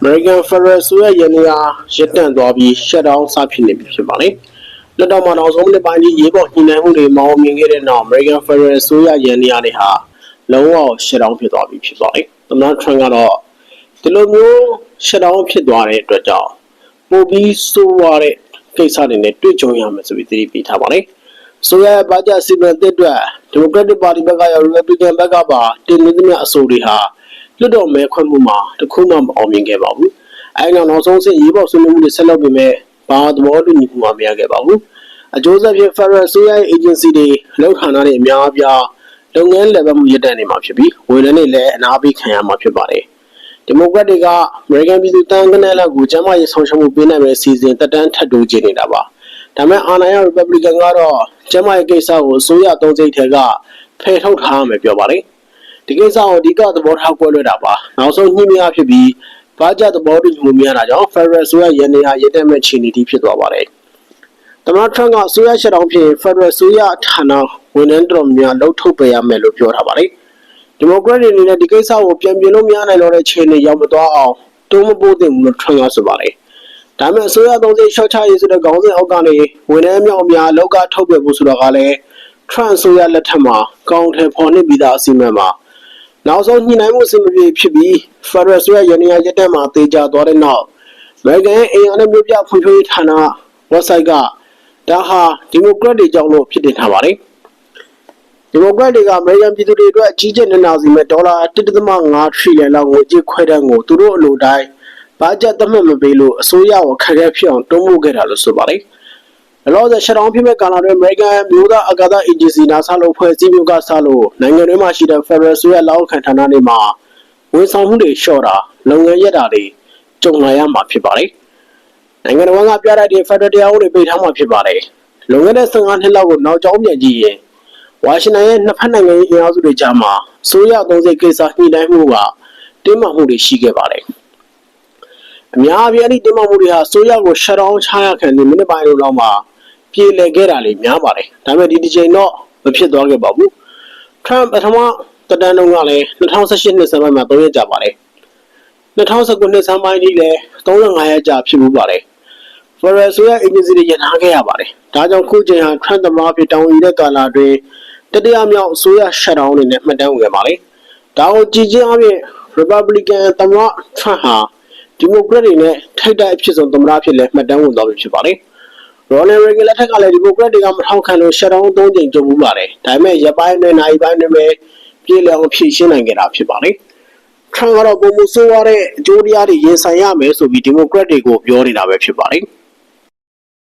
American Federal ဆိုရဲ့ရန်ရာရပ်တန့်သွားပြီး shut down စဖြစ်နေပြီဖြစ်ပါလေ။လက်တော်မှာနောက်ဆုံးမိနစ်ပိုင်းကြီးရေးပေါ်ညှိနှိုင်းမှုတွေမအောင်မြင်ခဲ့တဲ့နောက် American Federal ဆိုရရန်ရာတွေဟာလုံးဝ shut down ဖြစ်သွားပြီဖြစ်ပါလေ။သမ္မတ Trump ကတော့ဒီလိုမျိုး shut down ဖြစ်သွားတဲ့အတွက်ကြောင့်ပိုပြီးဆိုးရတဲ့ကိစ္စတွေနဲ့တွေ့ကြုံရမယ်ဆိုပြီးသတိပေးထားပါလေ။ဆိုရရဲ့ဘာကြစီမံတဲ့အတွက် Democratic Party ဘက်ကရော Republican ဘက်ကပါတင်နေသမျှအဆိုတွေဟာ လွတ်တော်မဲခွင့်မှုမှာတခုမှမအောင်မြင်ခဲ့ပါဘူး။အဲဒီနောက်နောက်ဆုံးစစ်ရေးပေါ်ဆွေးနွေးမှုတွေဆက်လုပ်ပေမဲ့ဘာသဘောတူညီမှုမှမရခဲ့ပါဘူး။အကျိုးဆက်ဖြင့် Federal ဆိုရရဲ့ agency တွေလောက်ခါနာတွေအများအပြားလုပ်ငန်း level မှုရပ်တန့်နေမှာဖြစ်ပြီးဝန်ထမ်းတွေလည်းအနာပေးခံရမှာဖြစ်ပါတယ်။ဒီမိုကရက်တွေက American ပြည်သူတန်းကနေလောက်ကိုကျန်းမာရေးဆောင်ရှောက်မှုပေးနိုင်မယ့်အစီအစဉ်တက်တန်းထပ်တိုးခြင်းနေတာပါ။ဒါပေမဲ့အာဏာရ Republican ကတော့ကျန်းမာရေးကိစ္စကိုအစိုးရအသုံးစိတ်ထဲကဖယ်ထုတ်ထားရမယ်ပြောပါတယ်။ ဒီကိစ္စကိုအဓိကသဘောထားကွဲလွဲတာပါ။နောက်ဆုံးညှိမရဖြစ်ပြီးဘာကြသဘောတူညီမှုများတာကြောင့် Federal ဆိုရရန်နေရာရည်တက်မဲ့ခြေနေတိဖြစ်သွားပါတယ်။သမ္မတ Trump ကအစိုးရရှက်တောင်းဖြစ် Federal ဆိုရဌာနဝန်ထမ်းတော်များလှုပ်ထုတ်ပေးရမယ်လို့ပြောထားပါတယ်။ဒီမိုကရက်တွေအနေနဲ့ဒီကိစ္စကိုပြန်ပြင်လို့မရနိုင်တော့တဲ့ခြေနေရောက်မသွားအောင်တိုးမပိုးသင့်ဘူးလို့ထွန်းကားဆိုပါတယ်။ဒါပေမဲ့အစိုးရသုံးစိတ်ရှော့ချရေးဆိုတဲ့ခေါင်းစဉ်အောက်ကနေဝန်ထမ်းမြောက်အများလောက်ကထုတ်ပြဖို့ဆိုတော့ကလည်း Trump အစိုးရလက်ထက်မှာကောင်းတယ်ဖော်နှိပ်ပြီးသားအစီအမံမှာ နောက်ဆုံးညှိနှိုင်းမှုအစီအမံဖြစ်ပြီး Federal ဆိုရရန်ရာရက်တက်မှာတေချာသွားတဲ့နောက် American ရဲ့အိမ်အားနဲ့မြို့ပြဖွံ့ဖြိုးရေးဌာန website ကဒါဟာဒီမိုကရက်တွေကြောင့်လို့ဖြစ်တင်ထားပါတယ်။ဒီမိုကရက်တွေကအမေရိကန်ပြည်သူတွေအတွက်အကြီးကျယ်နေနာစီမဲ့ဒေါ်လာ1.5ထရီလီယံလောက်ငွေကြေးခွဲတမ်းကိုသူတို့အလိုတိုင်းဘာကြက်သတ်မှတ်မပေးလို့အစိုးရကိုခက်ခဲဖြစ်အောင်တွန်းပို့ခဲ့တာလို့ဆိုပါတယ်။အ လောဆယ်ရှောင်းဖြစ်မဲ့ကာလာတွေအမေရိကန်မျိုးသားအကာသအေဂျင်စီ NASA လို့ဖွဲ့စည်းမျိုးကစလို့နိုင်ငံတွေမှာရှိတဲ့ Federal ဆိုရလောက်ခံဌာနတွေမှာဝန်ဆောင်မှုတွေလျှော့တာလုပ်ငန်းရက်တာတွေကြုံလာရမှာဖြစ်ပါတယ်။နိုင်ငံတော်ကပြလိုက်တဲ့ Federal တရားဥပဒေပိတ်ထားမှာဖြစ်ပါတယ်။လွန်ခဲ့တဲ့15နှစ်လောက်ကိုနောက်ကျောင်းပြန်ကြည့်ရင်ဝါရှင်တန်ရဲ့နှစ်ဖက်နိုင်ငံရေးအင်အားစုတွေကြားမှာဆိုရသုံးစိတ်ကိစ္စညှိနှိုင်းမှုကတင်းမာမှုတွေရှိခဲ့ပါတယ်။ အများအပြားဒီတင်းမာမှုတွေဟာဆိုရကိုရှက်တောင်းချရခံနေမိနစ်ပိုင်းလောက်မှာပြေလည်ခဲ့တာလေများပါတယ်။ဒါပေမဲ့ဒီတစ်ချိန်တော့မဖြစ်သွားခဲ့ပါဘူး။ Trump ပထမတတန်းတုန်းကလည်း2018နှစ်ဆန်းပိုင်းမှာ3ရက်ကြာပါတယ်။2019နှစ်ဆန်းပိုင်းကြီးလည်း35ရက်ကြာဖြစ်မှုပါတယ်။ Federal ဆိုရ agency တွေရထားခဲ့ရပါတယ်။ဒါကြောင့်ခုချိန်ဟာ Trump သမ္မတဖြစ်တောင်းယူတဲ့ကာလအတွင်းတတိယမြောက်အစိုးရ shutdown အနေနဲ့မှတ်တမ်းဝင်ပါလေ။ဒါကိုကြည်ချင်းအပြင် Republican သမ္မတ Trump ဟာ ဒီမိုကရက်တွေနဲ့ထိုက်တိုက်အဖြစ်ဆုံးသမ္မတဖြစ်လဲမှတ်တမ်းဝင်သွားပြီဖြစ်ပါလေ။ Ronald Reagan လက်ထက်ကလည်းဒီမိုကရက်တွေကမထောက်ခံလို့ shutdown ၃ချိန်ကြုံမှုပါတယ်။ဒါပေမဲ့ရက်ပိုင်းနဲ့နိုင်ပိုင်းတွေပဲပြည်လည်အောင်ဖြည့်ရှင်းနိုင်ခဲ့တာဖြစ်ပါလေ။ Trump ကတော့ပုံမဆိုးရတဲ့အကျိုးတရားတွေရင်ဆိုင်ရမယ်ဆိုပြီးဒီမိုကရက်တွေကိုပြောနေတာပဲဖြစ်ပါလေ။